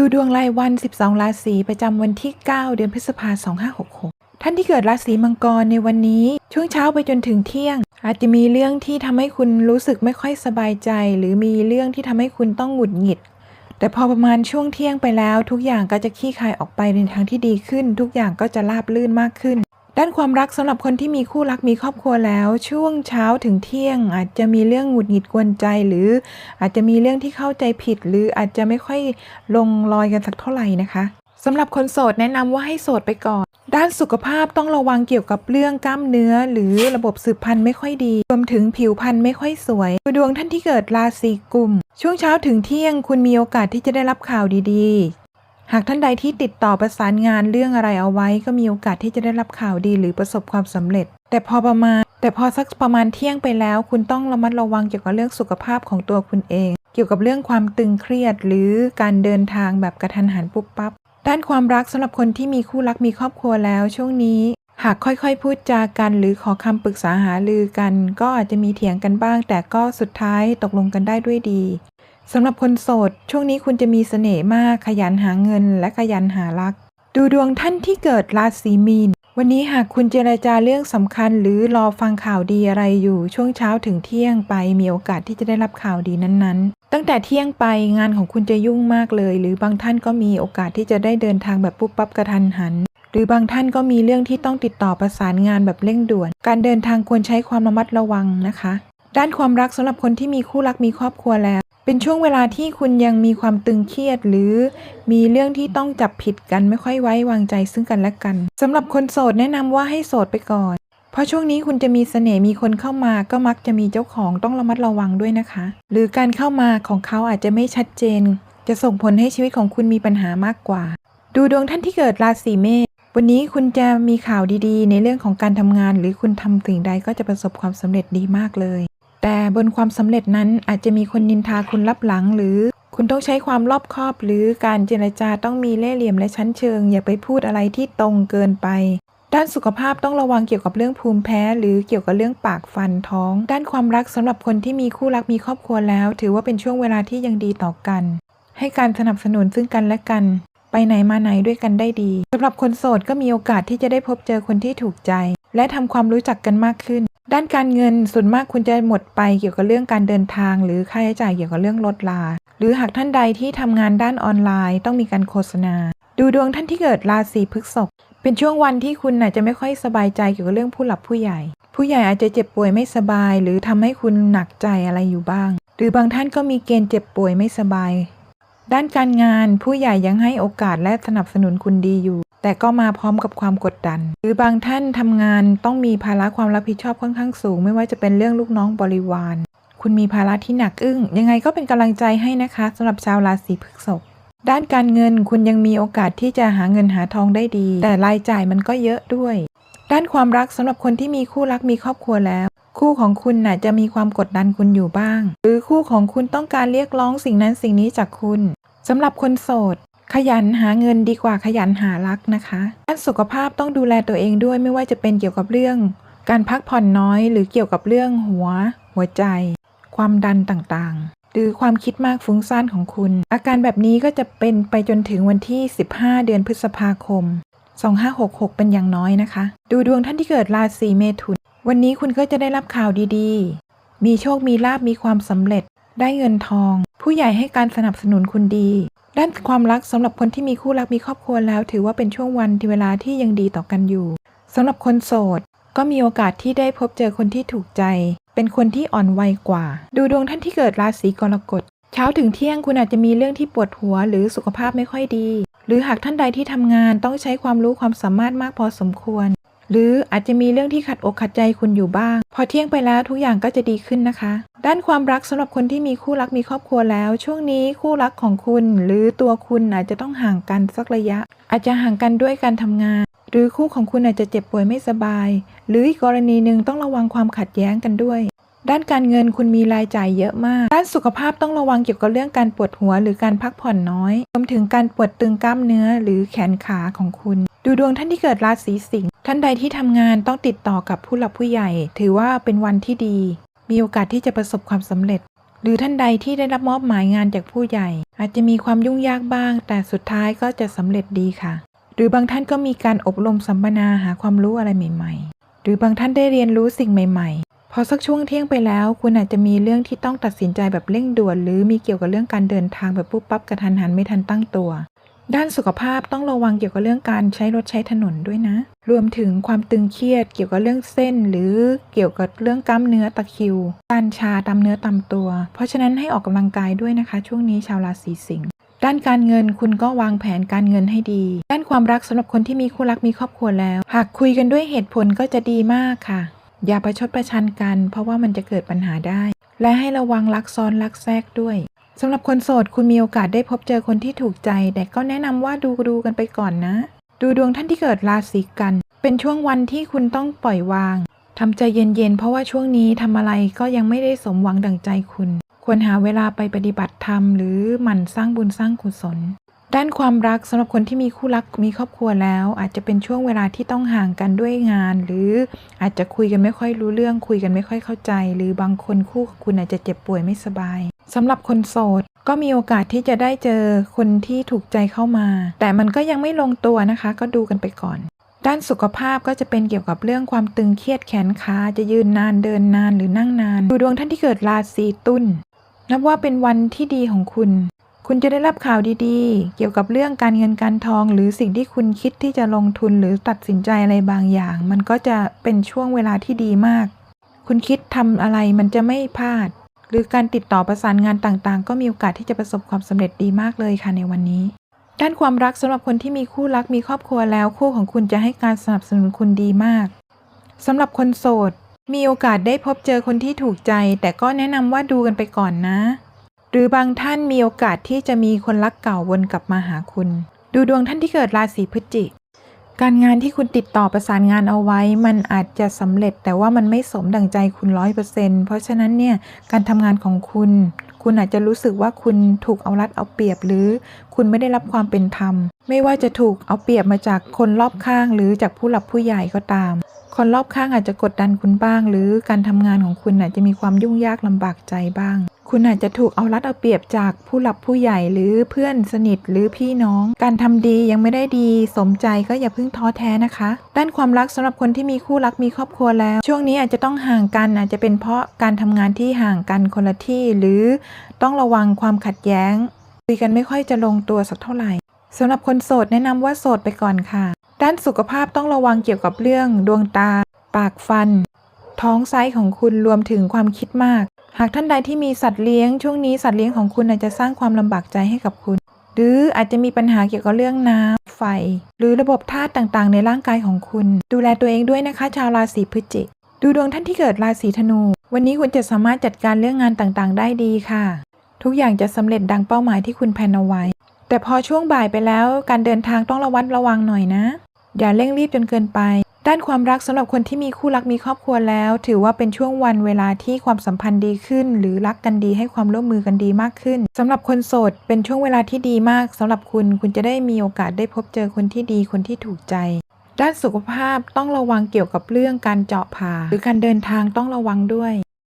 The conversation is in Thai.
ดูดวงรายวัน 12 ราศีประจำวันที่ 9 เดือนพฤษภาคม 2566 ท่านที่เกิดราศีมังกรในวันนี้ ช่วงเช้าไปจนถึงเที่ยง อาจจะมีเรื่องที่ทำให้คุณรู้สึกไม่ค่อยสบายใจ หรือมีเรื่องที่ทำให้คุณต้องหงุดหงิด แต่พอประมาณช่วงเที่ยงไปแล้ว ทุกอย่างก็จะคลี่คลายออกไปในทางที่ดีขึ้น ทุกอย่างก็จะราบลื่นมากขึ้น ด้านความรักสำหรับคนที่มีคู่รักมีครอบครัวแล้ว ช่วงเช้าถึงเที่ยง อาจจะมีเรื่องหงุดหงิดกวนใจ หรืออาจจะมีเรื่องที่เข้าใจผิด หรืออาจจะไม่ค่อยลงรอยกันสักเท่าไหร่นะคะสำหรับคนโสดแนะนำว่าให้โสดไปก่อน ด้านสุขภาพต้องระวังเกี่ยวกับเรื่องกล้ามเนื้อ หรือระบบสืบพันธุ์ไม่ค่อยดี รวมถึงผิวพรรณไม่ค่อยสวยดูดวงท่านที่เกิดราศีกุม ช่วงเช้าถึงเที่ยงคุณมีโอกาสที่จะได้รับข่าวดี หากท่านใดที่ติดต่อประสานงานเรื่องอะไรเอาไว้ ก็มีโอกาสที่จะได้รับข่าวดีหรือประสบความสำเร็จ แต่พอประมาณ แต่พอสักประมาณเที่ยงไปแล้ว คุณต้องระมัดระวังเกี่ยวกับเรื่องสุขภาพของตัวคุณเอง เกี่ยวกับเรื่องความตึงเครียด หรือการเดินทางแบบกระทันหันปุ๊บปั๊บด้านความรักสำหรับคนที่มีคู่รักมีครอบครัวแล้วช่วงนี้ หากค่อยๆ พูดจากันหรือขอคำปรึกษาหารือกัน ก็อาจจะมีเถียงกันบ้าง แต่ก็สุดท้ายตกลงกันได้ด้วยดี สำหรับคนโสด ช่วงนี้คุณจะมีเสน่ห์มากขยันหาเงินและขยันหารัก ดูดวงท่านที่เกิดราศีมีน วันนี้หากคุณเจรจาเรื่องสำคัญ หรือรอฟังข่าวดีอะไรอยู่ช่วงเช้าถึงเที่ยงไปมีโอกาสที่จะได้รับข่าวดีนั้นๆ ตั้งแต่เที่ยงไปงานของคุณจะยุ่งมากเลย หรือบางท่านก็มีโอกาสที่จะได้เดินทางแบบปุ๊บปั๊บกระทันหันหรือบางท่านก็มีเรื่องที่ต้องติดต่อประสานงานแบบเร่งด่วน การเดินทางควรใช้ความระมัดระวังนะคะ ด้านความรักสำหรับคนที่มีคู่รักมีครอบครัวแล้ว เป็นช่วงเวลาที่คุณยังมีความตึงเครียด หรือมีเรื่องที่ต้องจับผิดกันไม่ค่อยไว้วางใจซึ่งกันและกันสำหรับคนโสดแนะนำว่าให้โสดไปก่อน เพราะช่วงนี้คุณจะมีเสน่ห์มีคนเข้ามาก็มักจะมีเจ้าของต้องระมัดระวังด้วยนะคะ หรือการเข้ามาของเขาอาจจะไม่ชัดเจน จะส่งผลให้ชีวิตของคุณมีปัญหามากกว่า ดูดวงท่านที่เกิดราศีเมษวันนี้คุณจะมีข่าวดีๆ ในเรื่องของการทำงาน หรือคุณทำสิ่งใดก็จะประสบความสำเร็จดีมากเลย แต่บนความสำเร็จนั้นอาจจะมีคนนินทาคุณลับหลัง หรือคุณต้องใช้ความรอบคอบ หรือการเจรจาต้องมีเล่ห์เหลี่ยมและชั้นเชิง อย่าไปพูดอะไรที่ตรงเกินไป ด้านสุขภาพต้องระวังเกี่ยวกับเรื่องภูมิแพ้ หรือเกี่ยวกับเรื่องปากฟันท้อง ด้านความรักสำหรับคนที่มีคู่รักมีครอบครัวแล้ว ถือว่าเป็นช่วงเวลาที่ยังดีต่อกัน ให้การสนับสนุนซึ่งกันและกัน ไปไหนมาไหนด้วยกันได้ดีสำหรับคนโสดก็มีโอกาสที่จะได้พบเจอคนที่ถูกใจ และทำความรู้จักกันมากขึ้น ด้านการเงินส่วนมากคุณจะหมดไปเกี่ยวกับเรื่องการเดินทาง หรือค่าใช้จ่ายเกี่ยวกับเรื่องรถลา หรือหากท่านใดที่ทำงานด้านออนไลน์ต้องมีการโฆษณา ดูดวงท่านที่เกิดราศีพฤษภเป็นช่วงวันที่คุณอาจจะไม่ค่อยสบายใจเกี่ยวกับเรื่องผู้หลับผู้ใหญ่ ผู้ใหญ่อาจจะเจ็บป่วยไม่สบาย หรือทำให้คุณหนักใจอะไรอยู่บ้าง หรือบางท่านก็มีเกณฑ์เจ็บป่วยไม่สบาย ด้านการงานผู้ใหญ่ยังให้โอกาสและสนับสนุนคุณดีอยู่ แต่ก็มาพร้อมกับความกดดัน หรือบางท่านทำงานต้องมีภาระความรับผิดชอบค่อนข้างสูง ไม่ว่าจะเป็นเรื่องลูกน้องบริวาร คุณมีภาระที่หนักอึ้ง ยังไงก็เป็นกำลังใจให้นะคะสำหรับชาวราศีพฤษภด้านการเงินคุณยังมีโอกาสที่จะหาเงินหาทองได้ดี แต่รายจ่ายมันก็เยอะด้วย ด้านความรักสำหรับคนที่มีคู่รักมีครอบครัวแล้ว คู่ของคุณน่ะจะมีความกดดันคุณอยู่บ้าง หรือคู่ของคุณต้องการเรียกร้องสิ่งนั้นสิ่งนี้จากคุณสำหรับคนโสด ขยันหาเงินดีกว่าขยันหารักนะคะด้านสุขภาพต้องดูแลตัวเองด้วยไม่ว่าจะเป็นเกี่ยวกับเรื่อง การพักผ่อนน้อยหรือเกี่ยวกับเรื่องหัว หัวใจ ความดันต่างๆ หรือความคิดมากฟุ้งซ่านของคุณ อาการแบบนี้ก็จะเป็นไปจนถึงวันที่ 15 เดือนพฤษภาคม 2566 เป็นอย่างน้อยนะคะ ดูดวงท่านที่เกิดราศีเมถุน วันนี้คุณก็จะได้รับข่าวดีๆ มีโชคมีลาบมีความสำเร็จได้เงินทอง ผู้ใหญ่ให้การสนับสนุนคุณดี ด้านความรักสำหรับคนที่มีคู่รักมีครอบครัวแล้ว ถือว่าเป็นช่วงวันที่เวลาที่ยังดีต่อกันอยู่สำหรับคนโสด ก็มีโอกาสที่ได้พบเจอคนที่ถูกใจ เป็นคนที่อ่อนวัยกว่า ดูดวงท่านที่เกิดราศีกรกฎเช้าถึงเที่ยงคุณอาจจะมีเรื่องที่ปวดหัวหรือสุขภาพไม่ค่อยดี หรือหากท่านใดที่ทำงานต้องใช้ความรู้ความสามารถมากพอสมควร หรืออาจจะมีเรื่องที่ขัดอกขัดใจคุณอยู่บ้าง พอเที่ยงไปแล้วทุกอย่างก็จะดีขึ้นนะคะ ด้านความรักสำหรับคนที่มีคู่รักมีครอบครัวแล้ว ช่วงนี้คู่รักของคุณหรือตัวคุณอาจจะต้องห่างกันสักระยะ อาจจะห่างกันด้วยการทำงาน หรือคู่ของคุณอาจจะเจ็บป่วยไม่สบาย หรืออีกกรณีหนึ่งต้องระวังความขัดแย้งกันด้วยด้านการเงินคุณมีรายจ่ายเยอะมาก ด้านสุขภาพต้องระวังเกี่ยวกับเรื่องการปวดหัวหรือการพักผ่อนน้อย รวมถึงการปวดตึงกล้ามเนื้อหรือแขนขาของคุณ ดูดวงท่านที่เกิดราศีสิงห์ท่านใดที่ทำงานต้องติดต่อกับผู้หลักผู้ใหญ่ ถือว่าเป็นวันที่ดี มีโอกาสที่จะประสบความสำเร็จ หรือท่านใดที่ได้รับมอบหมายงานจากผู้ใหญ่ อาจจะมีความยุ่งยากบ้าง แต่สุดท้ายก็จะสำเร็จดีค่ะ หรือบางท่านก็มีการอบรมสัมมนาหาความรู้อะไรใหม่ ๆ หรือบางท่านได้เรียนรู้สิ่งใหม่ ๆ พอสักช่วงเที่ยงไปแล้ว คุณอาจจะมีเรื่องที่ต้องตัดสินใจแบบเร่งด่วน หรือมีเกี่ยวกับเรื่องการเดินทางแบบปุ๊บปั๊บกระทันหันไม่ทันตั้งตัว ด้านสุขภาพต้องระวังเกี่ยวกับเรื่องการใช้รถใช้ถนนด้วยนะ รวมถึงความตึงเครียดเกี่ยวกับเรื่องเส้น หรือเกี่ยวกับเรื่องกล้ามเนื้อตะคิวการชาตามเนื้อตามตัว เพราะฉะนั้นให้ออกกำลังกายด้วยนะคะ ช่วงนี้ชาวราศีสิงห์ด้านการเงินคุณก็วางแผนการเงินให้ดี ด้านความรักสำหรับคนที่มีคู่รักมีครอบครัวแล้ว หากคุยกันด้วยเหตุผลก็จะดีมากค่ะ อย่าประชดประชันกัน เพราะว่ามันจะเกิดปัญหาได้ และให้ระวังรักซ้อนรักแทรกด้วยสำหรับคนโสดคุณมีโอกาสได้พบเจอคนที่ถูกใจ แต่ก็แนะนำว่าดูดูกันไปก่อนนะ ดูดวงท่านที่เกิดราศีกัน เป็นช่วงวันที่คุณต้องปล่อยวางทำใจเย็นๆ เพราะว่าช่วงนี้ทำอะไรก็ยังไม่ได้สมหวังดังใจคุณ ควรหาเวลาไปปฏิบัติธรรมหรือหมั่นสร้างบุญสร้างกุศล ด้านความรักสำหรับคนที่มีคู่รักมีครอบครัวแล้ว อาจจะเป็นช่วงเวลาที่ต้องห่างกันด้วยงาน หรืออาจจะคุยกันไม่ค่อยรู้เรื่อง คุยกันไม่ค่อยเข้าใจ หรือบางคนคู่ของคุณอาจจะเจ็บป่วยไม่สบายสำหรับคนโสดก็มีโอกาสที่จะได้เจอคนที่ถูกใจเข้ามา แต่มันก็ยังไม่ลงตัวนะคะ ก็ดูกันไปก่อน ด้านสุขภาพก็จะเป็นเกี่ยวกับเรื่องความตึงเครียดแขนขาจะยืนนานเดินนานหรือนั่งนานดูดวงท่านที่เกิดราศีตุลนับว่าเป็นวันที่ดีของคุณ คุณจะได้รับข่าวดีๆ เกี่ยวกับเรื่องการเงินการทอง หรือสิ่งที่คุณคิดที่จะลงทุนหรือตัดสินใจอะไรบางอย่าง มันก็จะเป็นช่วงเวลาที่ดีมาก คุณคิดทำอะไรมันจะไม่พลาด หรือการติดต่อประสานงานต่างๆ ก็มีโอกาสที่จะประสบความสำเร็จดีมากเลยค่ะในวันนี้ ด้านความรักสำหรับคนที่มีคู่รักมีครอบครัวแล้ว คู่ของคุณจะให้การสนับสนุนคุณดีมากสำหรับคนโสด มีโอกาสได้พบเจอคนที่ถูกใจ แต่ก็แนะนำว่าดูกันไปก่อนนะ หรือบางท่านมีโอกาสที่จะมีคนรักเก่าวนกลับมาหาคุณ ดูดวงท่านที่เกิดราศีพฤศจิกการงานที่คุณติดต่อประสานงานเอาไว้ มันอาจจะสำเร็จแต่ว่ามันไม่สมดังใจคุณร้อยเปอร์เซ็นเพราะฉะนั้นเนี่ยการทำงานของคุณ คุณอาจจะรู้สึกว่าคุณถูกเอารัดเอาเปรียบหรือคุณไม่ได้รับความเป็นธรรม ไม่ว่าจะถูกเอาเปรียบมาจากคนรอบข้าง หรือจากผู้หลักผู้ใหญ่ก็ตาม คนรอบข้างอาจจะกดดันคุณบ้าง หรือการทำงานของคุณอาจจะมีความยุ่งยากลำบากใจบ้าง คุณอาจจะถูกเอารัดเอาเปรียบจากผู้หลักผู้ใหญ่หรือเพื่อนสนิทหรือพี่น้อง การทำดียังไม่ได้ดีสมใจก็อย่าเพิ่งท้อแท้นะคะ ด้านความรักสำหรับคนที่มีคู่รักมีครอบครัวแล้ว ช่วงนี้อาจจะต้องห่างกันอาจจะเป็นเพราะการทำงานที่ห่างกันคนละที่ หรือต้องระวังความขัดแย้งคุยกันไม่ค่อยจะลงตัวสักเท่าไหร่สำหรับคนโสดแนะนำว่าโสดไปก่อนค่ะ ด้านสุขภาพต้องระวังเกี่ยวกับเรื่องดวงตา ปากฟัน ท้องไซส์ของคุณรวมถึงความคิดมาก หากท่านใดที่มีสัตว์เลี้ยงช่วงนี้สัตว์เลี้ยงของคุณอาจจะสร้างความลำบากใจให้กับคุณ หรืออาจจะมีปัญหาเกี่ยวกับเรื่องน้ำไฟ หรือระบบธาตุต่างๆ ในร่างกายของคุณ ดูแลตัวเองด้วยนะคะ ชาวราศีพฤศจิก ดูดวงท่านที่เกิดราศีธนู วันนี้คุณจะสามารถจัดการเรื่องงานต่างๆ ได้ดีค่ะ ทุกอย่างจะสำเร็จดังเป้าหมายที่คุณแพลนเอาไว้ แต่พอช่วงบ่ายไปแล้ว การเดินทางต้องระวัดระวังหน่อยนะ อย่าเร่งรีบจนเกินไป ด้านความรักสำหรับคนที่มีคู่รักมีครอบครัวแล้ว ถือว่าเป็นช่วงวันเวลาที่ความสัมพันธ์ดีขึ้น หรือรักกันดีให้ความร่วมมือกันดีมากขึ้นสำหรับคนโสดเป็นช่วงเวลาที่ดีมากสำหรับคุณคุณจะได้มีโอกาสได้พบเจอคนที่ดีคนที่ถูกใจ ด้านสุขภาพต้องระวังเกี่ยวกับเรื่องการเจาะผ่าหรือการเดินทางต้องระวังด้วย